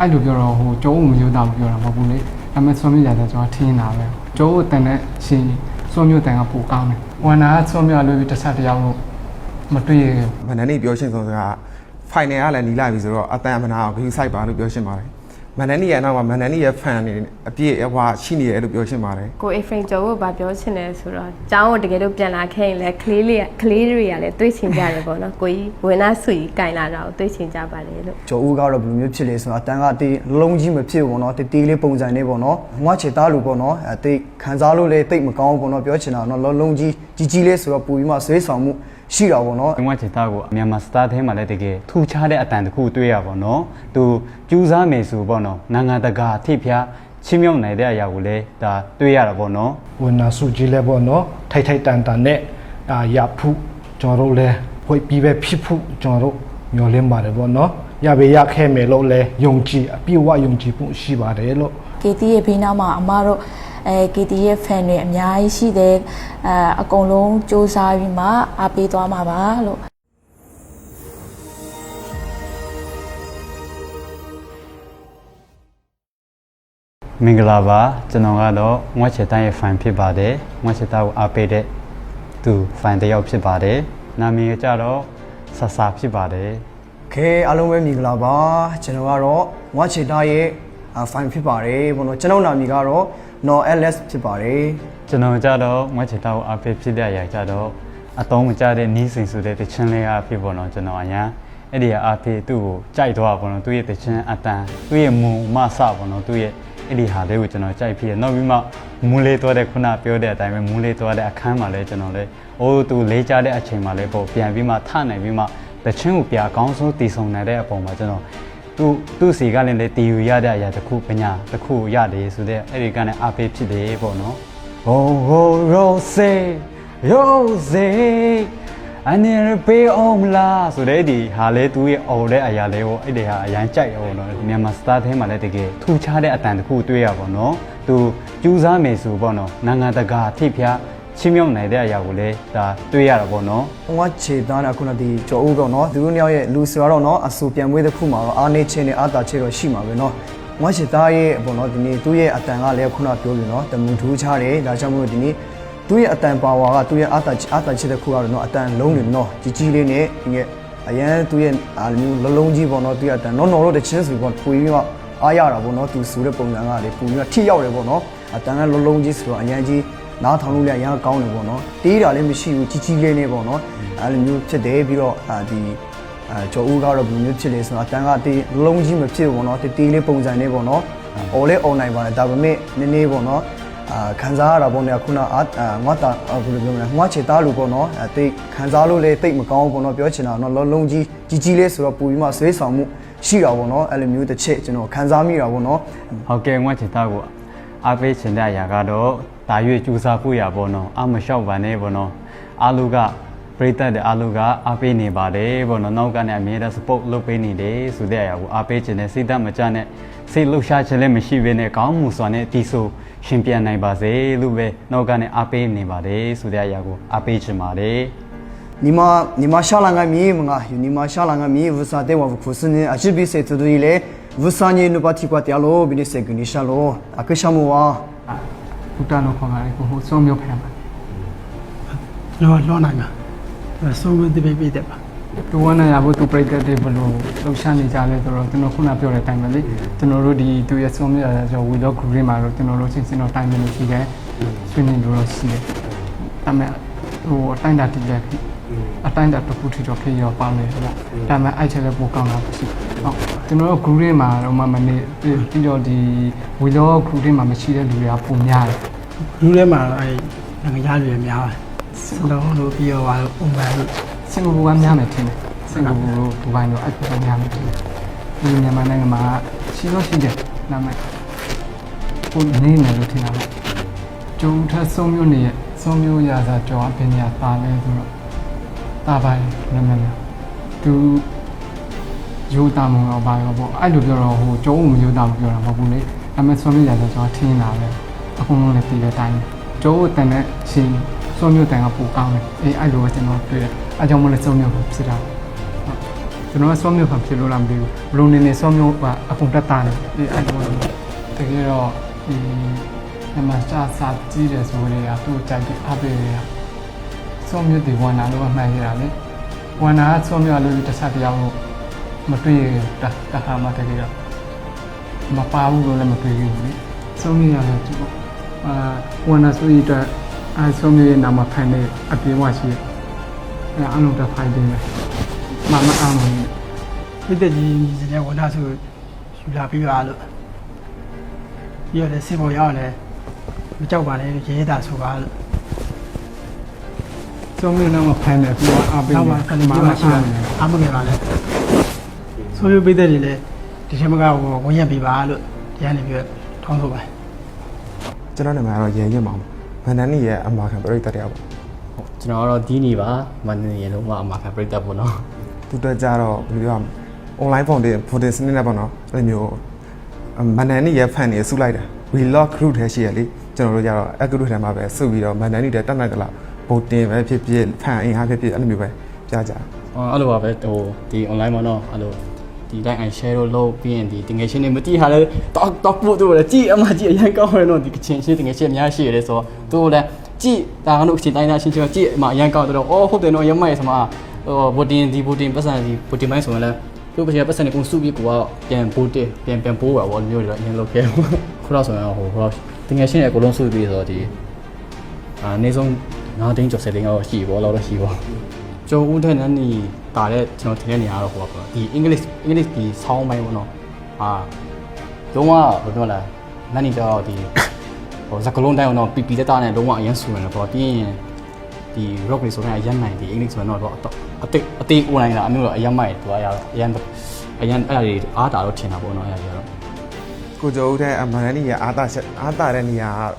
အဲ့လိုပြောတော့ဟိုကျိုးဦးမမျိုးသားပြောတာမဟုတ်ဘူးလေဒါပေမဲ့ဆွမ်းမြရတဲ့ကျွန်တော်ထင်းတာပဲကျိုးဦးတန်တဲ့ရှင်ဆွမ်းမျိုးတန်ကပိုကောင်းတယ်ဝန်နာကဆွမ်းမြလို့ပြီးတစ်ဆက်တယောက်လို့မတွေ့ရဘူးမန္တန်နေပြောရှင်ဆုံးစကား final ကလည်းနီးလာပြီဆိုတော့အတန်မနာကိုဂရုစိုက်ပါလို့ပြောရှင်ပါတယ် မန္တန်နေရဲ့နောက်မှာမန္တန်နေရဲ့ fan တွေအပြည့်အဝရှိနေတယ်လို့ပြောရှင်ပါတယ်ကိုအေဖရင်ကျော်ကိုဗာပြောချင်တယ်ဆိုတော့ကျောင်းကိုတကယ်လို့ပြန်လာခဲ့ရင်လည်းကလေးလေးကလေးတွေကလည်းတွေးချင်ကြတယ်ပေါ့နော်ကိုကြီးဝင်နာဆွေကြီးကင်လာတာကိုတွေးချင်ကြပါလေလို့ကျော်ဦးကတော့ဘယ်လိုမျိုးဖြစ်လဲဆိုတော့အတန်းကတေးလုံးကြီးမဖြစ်ဘူးပေါ့နော်တေးတေးလေးပုံစံလေးပေါ့နော်ငွားချေသားလူပေါ့နော်အဲတေးခံစားလို့လည်းတိတ်မကောင်းဘူးပေါ့နော်ပြောချင်တာတော့လုံးလုံးကြီးကြီးကြီးလေးဆိုတော့ပူပြီးမှဆွေးဆောင်မှု ရှိတာပေါ့နော်ငွေ့ချေသားကိုမြန်မာစတားထဲမှာလည်းတကယ်ထူခြားတဲ့အတန်တစ်ခုတွေ့ရပါတော့။သူကျူးစားမယ်ဆိုပေါ့နော်။နိုင်ငံတကာထိဖျားချင်းမြောက်နိုင်တဲ့အရာကိုလည်းဒါတွေ့ရတာပေါ့နော်။ဝန်နာစုကြီးလဲပေါ့နော်ထိုက်ထိုက်တန်တန်နဲ့အာရဖို့ကျွန်တော်တို့လဲဝိတ်ပြီးပဲဖြစ်ဖို့ကျွန်တော်တို့မျှော်လင့်ပါတယ်ပေါ့နော်ရပေရခဲ့မယ်လို့လဲယုံကြည်အပြည့်အဝယုံကြည်မှုရှိပါတယ်လို့ KT ရဲ့ဘေးနားမှာအမတို့ အဲ KT ရဲ့ fan တွေအများကြီးရှိတယ်အဲအကုန်လုံးစူးစမ်းပြီးမှအားပေးသွားမှာပါလို့မင်္ဂလာပါကျွန်တော်ကတော့ငွေ့ချေသားရဲ့ fan ဖြစ်ပါတယ်။ငွေ့ချေသားကိုအားပေးတဲ့သူ fan တစ်ယောက်ဖြစ်ပါတယ်။နာမည်ကကြတော့ဆဆာဖြစ်ပါတယ်ခဲအားလုံးပဲမင်္ဂလာပါကျွန်တော်ကတော့ငွားချေသားရဲ့ဖိုင်ဖြစ်ပါတယ်ပေါ့နော်ကျွန်တော်နာမည်ကတော့ No LS ဖြစ်ပါတယ်။ကျွန်တော်ကြတော့ငွေ့ချေသားကိုအားပေးဖြစ်တဲ့အရာကြတော့အတုံးမကြတဲ့နီးစိန်ဆိုတဲ့တခြင်းလေးအားဖြစ်ပေါ့နော်ကျွန်တော်အရန်အဲ့ဒီအားဖြင့်သူ့ကိုကြိုက်သွားပေါ့နော်သူ့ရဲ့တခြင်းအတန်သူ့ရဲ့မူမဆပေါ့နော်သူ့ရဲ့အဲ့ဒီဟာလေးကိုကျွန်တော်ကြိုက်ဖြစ်ရနောက်ပြီးမှမူးလေးသွားတဲ့ခုနပြောတဲ့အတိုင်းပဲမူးလေးသွားတဲ့အခန်းမှာလည်းကျွန်တော်လည်းအိုးသူလေးကြတဲ့အချိန်မှာလည်းပေါ့ပြန်ပြီးမှထနိုင်ပြီးမှတခြင်းကိုပြအကောင်းဆုံးတည်ဆုံနိုင်တဲ့အပုံမှာကျွန်တော် သူသူ့စီကလည်းလေတည်ယူရတဲ့အရာတစ်ခုပညာတစ်ခုရတယ်ဆိုတဲ့အဲ့ဒီကလည်းအပေးဖြစ်တယ်ပေါ့နော် Oh oh rose rose အနေရပေးအောင်မလားဆိုတဲ့ဒီဟာလေသူရဲ့အော်တဲ့အရာလေးကိုအဲ့ဒီဟာအရန်ကြိုက်ရောနော်မြန်မာစတားထဲမှာလည်းတကယ်ထူခြားတဲ့အတန်တစ်ခုတွေ့ရပါတော့သူကျူးစားမယ်ဆိုပေါ့နော်နိုင်ငံတကာထိဖျား ချင်းမြောက်နိုင်တဲ့အရာကိုလည်းဒါတွေ့ရတာပေါ့နော်ငွားချေသားနဲ့ခုနဒီကျော်ဦးပေါ့နော်သူတို့နှစ်ယောက်ရဲ့လူဆိုတော့နော်အဆူပြန်မွေးတစ်ခုမှာတော့အားနေချင်းနဲ့အားတာချေတော့ရှိမှာပဲနော်ငွားချေသားရဲ့ပေါ့နော်ဒီနေ့သူ့ရဲ့အတန်ကလည်းခုနပြောပြီနော်တမူထူးချတယ်ဒါကြောင့်မို့လို့ဒီနေ့သူ့ရဲ့အတန်ပါဝါကသူ့ရဲ့အားတာအားတာချေတဲ့ခုကတော့နော်အတန်လုံးနေနော်ကြီးကြီးလေးနဲ့ဒီနေ့အရန်သူ့ရဲ့အားမျိုးလုံးလုံးကြီးပေါ့နော်သူ့ရဲ့အတန်နော်နော်လို့တချင်းစီပေါ့ပူပြီးတော့အားရတာပေါ့နော်သူဆိုတဲ့ပုံစံကလေပူပြီးတော့ထိရောက်တယ်ပေါ့နော်အတန်ကလုံးလုံးကြီးဆိုတော့အရန်ကြီး နားထောင်လို့လည်းအရင်ကောင်းတယ်ပေါ့နော်တေးတာလည်းမရှိဘူးကြီးကြီးလေးနဲ့ပေါ့နော်အဲလိုမျိုးဖြစ်တယ်ပြီးတော့အာဒီအဲကျော်ဦးကတော့ဘယ်လိုမျိုးဖြစ်လဲဆိုတော့အတန်းကတေးလုံးကြီးမဖြစ်ဘူးပေါ့နော်တေးတေးလေးပုံစံလေးပေါ့နော်အော်လေးအွန်လိုင်းပါတယ်ဒါပေမဲ့နည်းနည်းပေါ့နော်အာခံစားရတာပေါ့နော်ခုနအာငွားတာဘယ်လိုပြောမလဲငွားချေသားလူပေါ့နော်အဲတေးခံစားလို့လည်းတိတ်မကောင်းဘူးပေါ့နော်ပြောချင်တာတော့လုံးကြီးကြီးကြီးလေးဆိုတော့ပူပြီးမှဆွေးဆောင်မှုရှိတာပေါ့နော်အဲလိုမျိုးတစ်ချက်ကျွန်တော်ခံစားမိတာပေါ့နော်ဟုတ်ကဲ့ငွေ့ချေသားကိုအားပေးချင်တဲ့အရာကတော့ ဒါရွေကျူးစားဖို့ရပေါ့နော်အမလျှောက်ပါနဲ့ပေါ့နော်အားလူကပရိသတ်တဲ့အားလူကအားပေးနေပါတယ်ပေါ့နော်နောက်ကနေအမြဲတမ်း support လုပ်ပေးနေတယ်ဆိုတဲ့အရာကိုအားပေးချင်တဲ့စိတ်ဓာတ်မကျနဲ့စိတ်လှုပ်ရှားခြင်းလည်းမရှိဘဲနဲ့ကောင်းမှုစွာနဲ့တီးဆိုရှင်ပြန်နိုင်ပါစေလို့ပဲနောက်ကနေအားပေးနေပါတယ်ဆိုတဲ့အရာကိုအားပေးချင်ပါတယ် 你妈你妈下两个米么啊？有你妈下两个米，为啥对我苦死呢？啊，这比谁做对嘞？为啥你努把提挂掉喽？比你谁给你下喽？啊，个什么啊？ ဘုတ္တလို့ခေါ်ပါတယ်ကိုဟိုဆွမ်းမျိုးဖန်ပါလောလောနိုင်မှာအဲဆုံးမတိပိပိတဲ့ပါသူဝန်နာရဖို့သူပြိတ္တတွေဘလို့လှူရှားနေကြလဲဆိုတော့ကျွန်တော်ခုနပြောတဲ့အတိုင်းပဲလေကျွန်တော်တို့ဒီသူရဲ့ဆွမ်းမျိုးရဆိုဝီလော့ဂရင်းမှာတော့ကျွန်တော်တို့ချင်းစင်တော့တိုင်းမယ်လို့ရှိတယ်ဆွေးနွေးလို့တော့ရှိတယ်ဒါပေမဲ့ဟိုအတိုင်းတာတိလက် အတိုင်းတာတစ်ခုထိတော့ခေရောပါမယ်ဟုတ်လားဒါပေမဲ့အဲ့ချက်လည်းပိုကောင်းတာဖြစ်ဟုတ်ကျွန်တော်တို့ group ရင်းမှာတော့မမနေပြီးတော့ဒီဝီလော group ရင်းမှာမရှိတဲ့လူတွေကပုံများတယ်လူထဲမှာအဲနိုင်ငံသားတွေများတယ်စလုံးလို့ပြီးတော့ဟာပုံမှန်လို့စင်ကာပူကများမယ်ထင်တယ်စင်ကာပူတို့ဒူဘိုင်းတို့အဲ့ဒီကများမယ်ထင်တယ်ဒီမြန်မာနိုင်ငံမှာရှိလို့ရှိတယ်ဒါပေမဲ့ကိုနေနေလို့ထင်တာပဲကျုံထက်ဆုံးမျိုးနေရဲ့ဆုံးမျိုးရာသာကြောအပင်ညာပါလဲဆိုတော့ တာပိုင်းနမနာသူယူတာမလို့ပါရောပေါ့အဲ့လိုပြောတော့ဟိုကျုံဦးမယူတာမပြောတာမဟုတ်ဘူးလေဒါပေမဲ့ဆုံးမျိုးရာသာကြောထင်းတာပဲအကုန်လုံးလည်းပြီးတဲ့အတိုင်းကျုံဦးတန်တဲ့ရှင်ဆုံးမျိုးတန်ကပိုကောင်းတယ်အေးအဲ့လိုပဲကျွန်တော်တွေ့တယ်အဲကြောင့်မလို့ဆုံးမျိုးကိုဖြစ်တာဟုတ်ကျွန်တော်ကစောမျိုးဖန်ဖြစ်လို့လားမသိဘူးဘလို့နေနေစောမျိုးကအကုန်တက်တာနေဒီအဲ့လိုတကယ်တော့ဒီနမစာစာကြည့်တယ်ဆိုရင်ကသူ့ကြိုက်ပြီးအပေးရ စောမျိုးဒီဝန်နာလို့မှန်ရတာလေဝန်နာကစောမျိုးလို့တစ်ဆက်တယောက်လို့မတွေ့ရတတခါမှတကယ်တော့မပါဘူးလို့လည်းမတွေ့ဘူးလေစောမျိုးရတယ်ဒီပေါ့အာဝန်နာဆိုရင်တော့အဲစောမျိုးရဲ့နာမဖန်နေအပြေးဝရှိတယ်အဲအလုံးတဖိုင်တယ်မမအောင်ဘူးပြည့်တဲ့ကြီးညီစတဲ့ဝန်ထဆိုယူလာပြီးပါလို့ပြီးတော့လည်းစင်ပေါ်ရောက်လည်းမကြောက်ပါနဲ့ရဲတာဆိုပါလို့ ကျောင်းမျိုးတော့မဖန်တယ်ပြီးတော့အပေးနောက်မှခဏပြပါရှိတာအမငယ်ပါလဲဆိုရပြည့်တဲ့တွေလည်းဒီချိန်မှာကဝန်ရက်ပြပါလို့တရားနေပြီးထောင်းဆိုပါကျွန်တော်နာမည်ကတော့ရဲရင်မောင်မန်နန်နီရဲ့အမာခံပရိသတ်တယောက်ပါကျွန်တော်ကတော့ဒီနေပါမန်နေရလုံးဝအမှာခံပြတ်တက်ပေါ့နော်သူတက်ကြတော့ဘယ်လိုပြောရမလဲ online foundation foundation စနစ်နဲ့ပေါ့နော်အဲ့လိုမျိုးမန်နန်နီရဲ့ fan တွေစုလိုက်တာ we love group ထဲရှိရလေကျွန်တော်တို့ကြတော့အဲ့ group ထဲမှာပဲစုပြီးတော့မန်နန်နီတဲ့တက်နိုင်ကြလား ဗိုတင်ပဲဖြစ်ဖြစ် fan အင်အားဖြစ်ဖြစ်အဲ့လိုမျိုးပဲကြားကြဟောအဲ့လိုပါပဲဟိုဒီ online ပေါ့နော်အဲ့လိုဒီ like and share လို့လုပ်ပြီးရင်ဒီတငယ်ချင်းတွေမကြည့်ဟာလဲတော့တော့ပို့တို့လည်းကြည့်အမှကြည့်အရင်ကောင်းရတော့ဒီကချင်းချင်းတငယ်ချင်းအများရှိရတယ်ဆိုတော့သူတို့လည်းကြည့်ဒါကလို့ချင်းတိုင်းသားချင်းချင်းကြည့်အမှအရင်ကောင်းတော့အော်ဟုတ်တယ်နော်ရမိုက်ဆိုမှဟိုဘိုတင်ဒီဘိုတင်ပတ်စံဒီဘိုတင်မိုင်းဆိုရင်လည်းသူ့ပစီပတ်စံနေကုန်စုပြီးကိုကပြန်ဘိုတင်ပြန်ပြန်ပိုးပါဘောမျိုးတွေတော့အရင်လုပ်ခဲ့ခုတော့ဆိုရင်ဟိုဟိုတငယ်ချင်းတွေအကုန်လုံးစုပြီးဆိုတော့ဒီအာနေဆုံး 9တင်းကျော်10တင်းတော့ရှိဘောလောက်တော့ရှိဘောကျော်ဦးတဲ့နန်းနီတာတဲ့ကျွန်တော်ထင်တဲ့နေရာတော့ဟိုပါပေါ့ဒီ English English ဒီ sound ပိုင်းပေါ့နော်အာလုံးဝဘယ်လိုလဲနန်းနီတော့ဒီဟိုဇကလုံးတိုင်းတော့ပီပီတက်တာနဲ့လုံးဝအရင်ဆူနေတယ်ပေါ့ပြီးရင်ဒီ rock လေးဆိုရင်အရင်နိုင်ဒီ English ဆိုတော့တော့အတိတ်အတိတ်ဦးနိုင်တာအမျိုးတော့အရင်မိုက်သူကရအရင်အရင်အဲ့ဒါတွေအားတာတော့ထင်တာပေါ့နော်အဲ့ဒါတွေတော့ကိုကျော်ဦးတဲ့အမန်နန်နီရဲ့အာသာချက်အာသာတဲ့နေရာက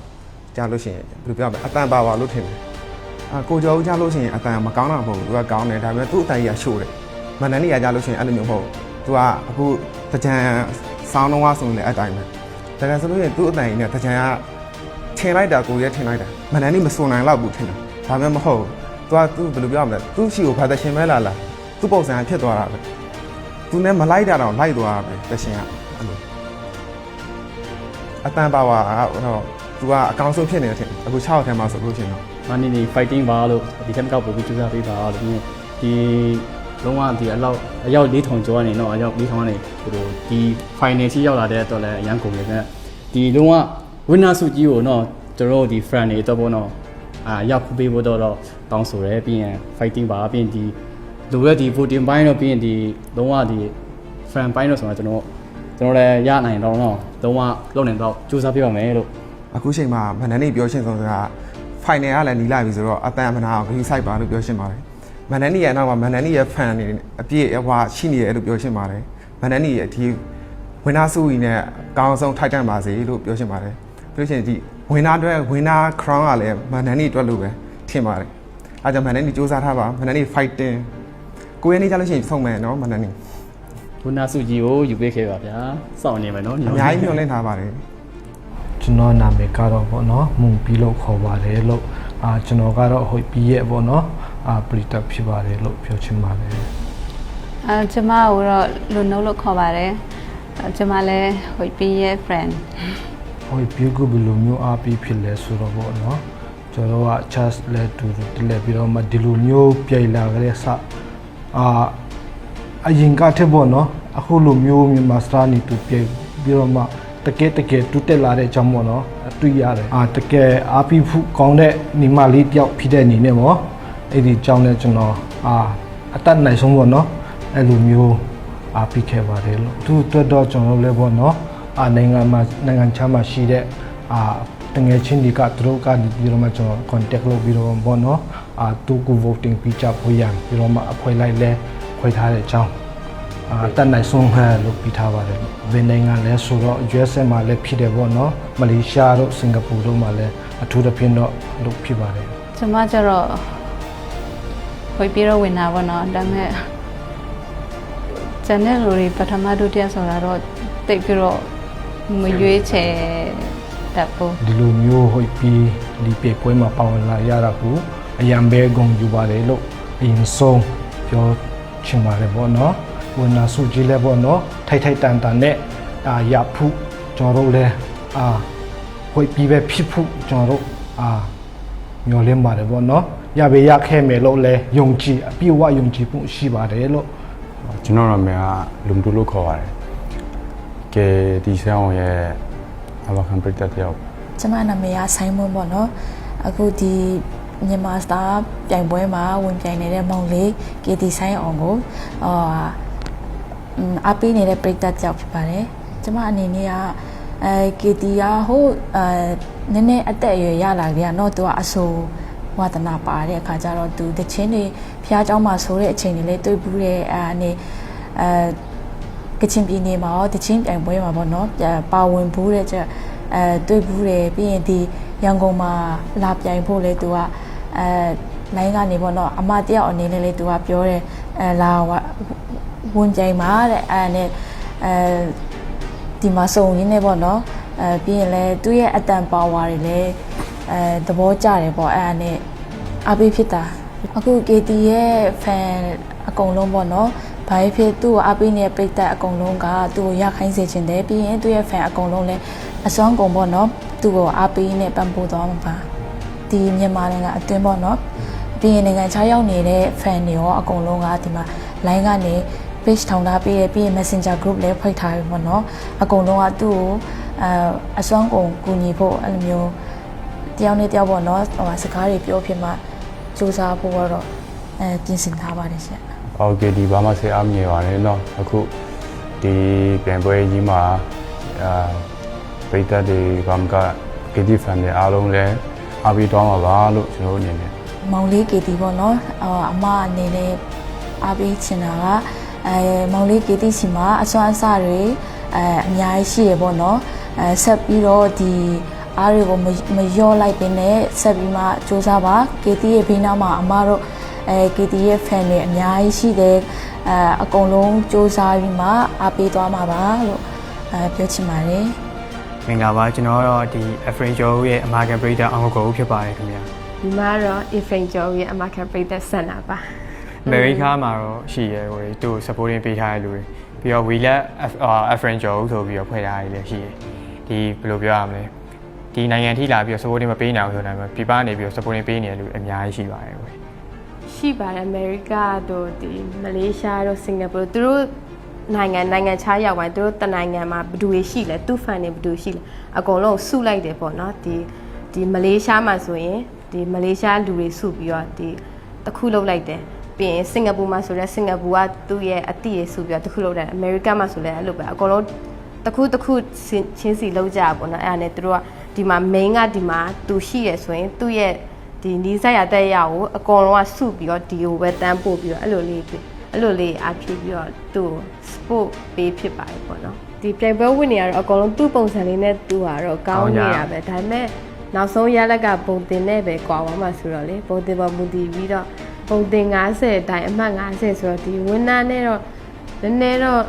ကြားလို့ရှိရင်ဘယ်လိုပြောရမလဲအတန်ပါပါလို့ထင်တယ်အာ ကိုကျော်ဦးကြားလို့ရှိရင်အတန်မကောင်းတာမဟုတ်ဘူးသူကကောင်းတယ်ဒါပေမဲ့သူ့အတန်ကြီးကရှို့တယ်မန်နန်နီကကြားလို့ရှိရင်အဲ့လိုမျိုးမဟုတ်ဘူးသူကအခုတကြံဆောင်းတော့ဆိုရင်လည်းအတိုင်းပဲဒါကြဆိုလို့ရှိရင်သူ့အတန်ကြီးနဲ့တကြံကထင်လိုက်တာကိုရဲထင်လိုက်တာမန်နန်နီမစွန်နိုင်တော့ဘူးထင်တယ်ဒါပေမဲ့မဟုတ်ဘူးသူကသူဘယ်လိုပြောရမလဲသူ့ရှိကိုဘာတရှင်မဲလာလာသူ့ပုံစံဖြစ်သွားတာပဲသူနဲ့မလိုက်တာတော့လိုက်သွားတာပဲတရှင်ကအဲ့လိုအတန်ပါဝါကတော့သူကအကောင်ဆုံးဖြစ်နေတယ်ထင်တယ်အခု6ထဲမှာဆိုလို့ရှိရင်တော့ မနီနီ fighting ပါလို့ဒီထက်မကောက်ပို့ပြီးကြိုးစားပေးပါလို့ပြီးရင်ဒီလုံးဝဒီအလောက်အယောက်4000ကျော်ကနေတော့အယောက်4000ကနေဟိုဒီ final စီရောက်လာတဲ့တော့လည်းအရန်ကုန်နေတယ်ဒီလုံးဝ winner စုကြီးကိုတော့ကျွန်တော်တို့ဒီ friend တွေတော့ပေါ့နော်အာရောက်ဖူးပေးဖို့တော့တော့တောင်းဆိုရဲပြီးရင် fighting ပါပြီးရင်ဒီလူရဲ့ဒီ voting ပိုင်းတော့ပြီးရင်ဒီလုံးဝဒီ friend ပိုင်းတော့ဆိုတော့ကျွန်တော်ကျွန်တော်လည်းရနိုင်တော့တော့လုံးဝလုပ်နေတော့ကြိုးစားပြပါမယ်လို့အခုချိန်မှာမန်နန်နေပြောရှင်းဆုံးက final ကလည်းနီးလာပြီဆိုတော့အတန်မနာအောင်ခရီးဆိုင်ပါလို့ပြောရှင်းပါတယ်မန်နန်နေရဲ့နောက်မှာမန်နန်နေရဲ့ fan တွေအပြည့်အဝရှိနေတယ်လို့ပြောရှင်းပါတယ်မန်နန်နေရဲ့ဒီဝင်းနာစုကြီးနဲ့အကောင်းဆုံးထိုက်တန့်ပါစေလို့ပြောရှင်းပါတယ်ပြောရှင်းဒီဝင်းနာအတွက်ဝင်းနာ crown ကလည်းမန်နန်နေအတွက်လို့ပဲထင်ပါတယ်အဲကြောင့်မန်နန်နေစူးစမ်းထားပါမန်နန်နေ fighting ကိုယ်ရနေကြလို့ရှိရင်ဆုံးမယ်နော်မန်နန်နေဘုနာစုကြီးကိုယူပေးခဲ့ပါဗျာစောင့်နေမယ်နော်အများကြီးမျှော်လင့်ထားပါတယ် ကျွန်တော်နာမည်ကတော့ပေါ့နော်မုံပြီးလို့ခေါ်ပါတယ်လို့အာကျွန်တော်ကတော့ဟိုပြီးရဲ့ပေါ့နော်အာပရိသတ်ဖြစ်ပါတယ်လို့ပြောချင်ပါတယ်အဲကျမကိုတော့လူနှုတ်လို့ခေါ်ပါတယ်အဲကျမလည်းဟိုပြီးရဲ့ friend ဟိုပြီးကဘယ်လိုမျိုးအားပြီးဖြစ်လဲဆိုတော့ပေါ့နော်ကျွန်တော်က just လဲတူတူလဲပြီးတော့မှဒီလိုမျိုးပြိုင်လာကြတဲ့စအာအရင်ကထက်ပေါ့နော်အခုလိုမျိုးမြန်မာစတာနေတူပြိုင်ပြီးတော့မှ တကယ်တကယ်တူတက်လာတဲ့အကြောင်းပေါ့နော်တွေ့ရတယ်အာတကယ်အားပြီးဖို့ကောင်းတဲ့ညီမလေးတယောက်ဖြစ်တဲ့အနေနဲ့ပေါ့အဲ့ဒီအကြောင်းနဲ့ကျွန်တော်အာအတတ်နိုင်ဆုံးပေါ့နော်အဲ့လိုမျိုးအားပြီးခဲ့ပါတယ်လို့သူအတွက်တော့ကျွန်တော်လည်းပေါ့နော်အာနိုင်ငံမှာနိုင်ငံခြားမှာရှိတဲ့အာတငယ်ချင်းတွေကသူတို့ကနေပြီးတော့မှကျွန်တော် contact လုပ်ပြီးတော့ပေါ့နော်အာသူကို voting ပြီးကြဖို့ရံပြီးတော့မှအဖွဲလိုက်လဲခွဲထားတဲ့အကြောင်း အာတက်နိုင်ဆုံးဟဲလို့ပြီးထားပါတယ်ဘယ်နိုင်ငံလဲဆိုတော့ USA မှာလည်းဖြစ်တယ်ပေါ့နော်မလေးရှားတို့စင်ကာပူတို့မှာလည်းအထူးသဖြင့်တော့လုပ်ဖြစ်ပါတယ်ကျမကျတော့ဟိုပြီးတော့ဝင်တာပေါ့နော်ဒါပေမဲ့ကျန်တဲ့လူတွေပထမဒုတိယဆိုတာတော့တိတ်ပြီးတော့မရွေးချယ်တတ်ဘူးဒီလိုမျိုးဟိုပြီးဒီပေပွဲမှာပါဝင်လာရတာကိုအယံပဲဂုံယူပါတယ်လို့အရင်ဆုံးပြောချင်ပါတယ်ပေါ့နော် ဝန်နာစုကြီးလဲပေါ့နော်ထိုက်ထိုက်တန်တန်နဲ့အာရဖို့ကျွန်တော်တို့လဲအာဝိတ်ပြီးပဲဖြစ်ဖို့ကျွန်တော်တို့အာမျှော်လင့်ပါတယ်ပေါ့နော်ရပေရခဲ့မယ်လို့လဲယုံကြည်အပြည့်အဝယုံကြည်မှုရှိပါတယ်လို့ကျွန်တော်နာမည်ကလုံတူလို့ခေါ်ပါတယ်ကဲဒီဆောင်ရဲ့အဘခံပရိသတ်တယောက်ကျမနာမည်ကဆိုင်မွန်းပေါ့နော်အခုဒီမြန်မာစတာပြိုင်ပွဲမှာဝင်ပြိုင်နေတဲ့မောင်လေးကေတီဆိုင်အောင်ကိုအာ အမ်အပေးနေတဲ့ပြိတ္တကြောက်ဖြစ်ပါတယ်ကျမအနေနဲ့ကအဲကေတီကဟိုအဲနည်းနည်းအသက်အရွယ်ရလာကြတော့သူကအဆိုဝါသနာပါတဲ့အခါကျတော့သူတချင်းတွေဖះเจ้าမှာဆိုတဲ့အချိန်တွေလည်းတွေ့ဘူးတဲ့အဲအနေအဲ ကချင်ပြည်နယ်မှာရောတချင်းပြိုင်ပွဲမှာပေါ့နော်ပြန်ပါဝင်ဘူးတဲ့ချက်အဲတွေ့ဘူးတယ်ပြီးရင်ဒီရန်ကုန်မှာလာပြိုင်ဖို့လေသူကအဲလိုင်းကနေပေါ့နော်အမတယောက်အနေနဲ့လေသူကပြောတယ်အဲလာ ဝဝင်ပြိုင်မှာတဲ့အဲနဲ့အဲဒီမှာစုံရင်းနေပေါ့နော်အဲပြီးရင်လေသူ့ရဲ့အတန်ပါဝါတွေလည်းအဲသဘောကျတယ်ပေါ့အဲနဲ့အပိဖြစ်တာအခု KT ရဲ့ fan အကုန်လုံးပေါ့နော်ဘာဖြစ်သူ့ကိုအပိနဲ့ပိတ်သက်အကုန်လုံးကသူ့ကိုရခိုင်းစေချင်တယ်ပြီးရင်သူ့ရဲ့ fan အကုန်လုံးလည်းအစွမ်းကုန်ပေါ့နော်သူ့ကိုအပိနဲ့ပံ့ပိုးသွားမှာပါဒီမြန်မာနိုင်ငံအတွင်းပေါ့နော်ပြီးရင်နိုင်ငံခြားရောက်နေတဲ့ fan တွေရောအကုန်လုံးကဒီမှာ line ကနေ page ထောင်ထားပေးရပြီးရင် messenger group လည်းဖွဲ့ထားပြီပေါ့နော်အကုန်လုံးကသူ့ကိုအဲအစွမ်းကုန်ကူညီဖို့အဲ့လိုမျိုးတယောက်နဲ့တယောက်ပေါ့နော်ဟိုစကားတွေပြောဖြစ်မှစူးစမ်းဖို့တော့အဲပြင်ဆင်ထားပါတယ်ရှင် โอเคဒီဘာမှဆေးအားမြင်ပါတယ်เนาะအခုဒီပြန်ပွဲကြီးမှာအာပရိသတ်တွေဘာမှက KD fan တွေအားလုံးလည်းအားပေးတော့မှာပါလို့ကျွန်တော်တို့အနေနဲ့ မောင်လေးကေတီပေါ့နော်အာအမအနေနဲ့အားပေးချင်တာက အဲမောင်လေးကေတီစီမှာအစွမ်းအစတွေအဲအများကြီးရှိရပေါ့နော်အဲဆက်ပြီးတော့ဒီအားတွေကိုမမလျော့လိုက်ပင်နဲ့ဆက်ပြီးမှစူးစမ်းပါကေတီရဲ့ဘေးနားမှာအမတို့အဲကေတီရဲ့ fan တွေအများကြီးရှိတယ်အဲအကုန်လုံးစူးစမ်းပြီးမှအားပေးသွားမှာပါလို့အဲပြောချင်ပါတယ်မင်္ဂလာပါကျွန်တော်တော့ဒီ Afrin Joe ရဲ့အမာခံပရိသတ်အောင်ကိုကိုဖြစ်ပါတယ်ခင်ဗျာဒီမှာတော့ Ifrain Joe ရဲ့အမခံပရိသတ်ဆန္ဒပါ အမေရိကမှာတော့ရှိရဲဟိုသူ့ supporting ပေးထားတဲ့လူတွေပြီးတော့ Wheeler Afrin Joe ဆိုပြီးတော့ဖွဲ့ထားရည်လည်းရှိတယ်ဒီဘယ်လိုပြောရမလဲဒီနိုင်ငံထိလာပြီးတော့ supporting မပေးနိုင်ဘူးဆိုတော့ပြပနေပြီးတော့ supporting ပေးနေတဲ့လူအများကြီးရှိပါတယ်ဟိုရှိပါတယ်အမေရိကတို့ဒီမလေးရှားတို့စင်ကာပူသူတို့နိုင်ငံနိုင်ငံခြားရောက်ပိုင်းသူတို့တနိုင်ငံမှာဘယ်သူတွေရှိလဲသူ့ fan တွေဘယ်သူရှိလဲအကုန်လုံးစုလိုက်တယ်ပေါ့နော်ဒီဒီမလေးရှားမှာဆိုရင်ဒီမလေးရှားလူတွေစုပြီးတော့ဒီတစ်ခုလုပ်လိုက်တယ် ပြီးရင်စင်ကာပူမှာဆိုတော့စင်ကာပူကသူ့ရဲ့အတိရေစုပြီးတော့တစ်ခုလုပ်တယ်အမေရိကမှာဆိုလည်းအဲ့လိုပဲအကုန်လုံးတစ်ခုတစ်ခုချင်းစီလောက်ကြပေါ့နော်အဲ့ဒါနဲ့သူတို့ကဒီမှာ main ကဒီမှာသူရှိရဆိုရင်သူ့ရဲ့ဒီနီးစပ်ရတဲ့ရကိုအကောင်လုံးကစုပြီးတော့ဒီကိုပဲတန်းပို့ပြီးတော့အဲ့လိုလေးအဲ့လိုလေးအားဖြစ်ပြီးတော့သူ့ sport ပေးဖြစ်ပါတယ်ပေါ့နော်ဒီပြိုင်ပွဲဝင်နေရတော့အကောင်လုံးသူ့ပုံစံလေးနဲ့သူ့ဟာတော့ကောင်းနေတာပဲဒါပေမဲ့နောက်ဆုံးရလက်ကဘုံတင်နဲ့ပဲကွာသွားမှာဆိုတော့လေဘုံတင်ပေါ်မူတည်ပြီးတော့ ဘုံတင်90တိုင်အမှတ်90ဆိုတော့ဒီဝင်းနာနဲ့တော့နည်းနည်းတော့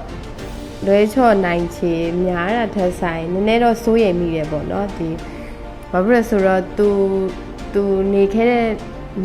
လွဲချော့နိုင်ချေများတာထက်ဆိုင်နည်းနည်းတော့စိုးရိမ်မိတယ်ပေါ့နော်ဒီဘာဖြစ်လဲဆိုတော့ तू သူနေခဲ့တဲ့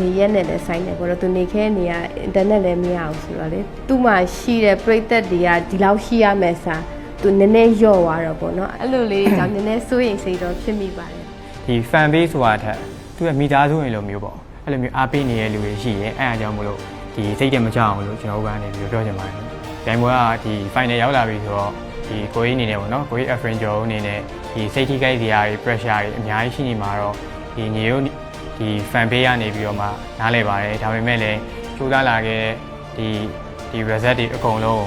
နေရက်နဲ့လည်းဆိုင်တယ်ပေါ့တော့သူနေခဲ့တဲ့နေရာအင်တာနက်လည်းမရအောင်ဆိုတော့လေသူ့မှာရှိတဲ့ပရိသတ်တွေကဒီလောက်ရှိရမယ်စာသူနည်းနည်းလျော့သွားတော့ပေါ့နော်အဲ့လိုလေးကြောင့်နည်းနည်းစိုးရိမ်စိတ်တော့ဖြစ်မိပါတယ်ဒီ fan base ဆိုတာထက်သူ့ရဲ့မိသားစုဝင်လိုမျိုးပေါ့ အဲ့လိုမျိုးအားပေးနေတဲ့လူတွေရှိရဲအဲ့အကြောင်းမလို့ဒီစိတ်တက်မကြအောင်လို့ကျွန်တော်တို့ကနေပြီးပြောချင်ပါတယ်။တိုင်ပွဲကဒီ final ရောက်လာပြီဆိုတော့ဒီကိုကြီးအနေနဲ့ပေါ့နော်ကိုကြီး Afrin Joe အနေနဲ့ဒီစိတ်ထိခိုက်စရာတွေ pressure တွေအများကြီးရှိနေမှာတော့ဒီညီတို့ဒီ fan page ကနေပြီးတော့မှနားလည်ပါတယ်ဒါပေမဲ့လည်းစူးစမ်းလာခဲ့ဒီဒီ result တွေအကုန်လုံး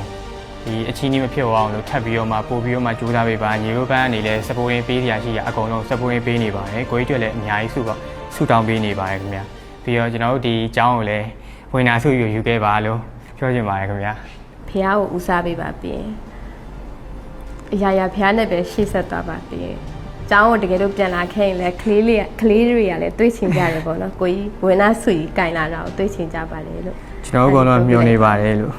ဒီအချင်းကြီးမဖြစ်အောင်လို့ထပ်ပြီးတော့မှပို့ပြီးတော့မှကြိုးစားပေးပါညီတို့ဘန်းအနေနဲ့ supporting ပေးစရာရှိရအကုန်လုံး supporting ပေးနေပါတယ်ကိုကြီးတို့လည်းအများကြီးစုတော့ဆူတောင်းပေးနေပါတယ်ခင်ဗျာ ပြီးတော့ကျွန်တော်တို့ဒီအကြောင်းကိုလည်းဝင်နာစုယူယူခဲ့ပါလို့ပြောချင်ပါတယ်ခင်ဗျာဖះကိုဦးစားပေးပါပြင်အရာရာဖះနဲ့ပဲရှေ့ဆက်သွားပါပြင်ကျောင်းကိုတကယ်လို့ပြန်လာခဲ့ရင်လည်းကလေးလေးကလေးတွေကလည်းတွေးချင်ကြတယ်ပေါ့နော်ကိုကြီးဝင်နာဆွေကြီးကင်လာတာကိုတွေးချင်ကြပါလေလို့ကျွန်တော်တို့ကတော့မျှော်နေပါတယ်လို့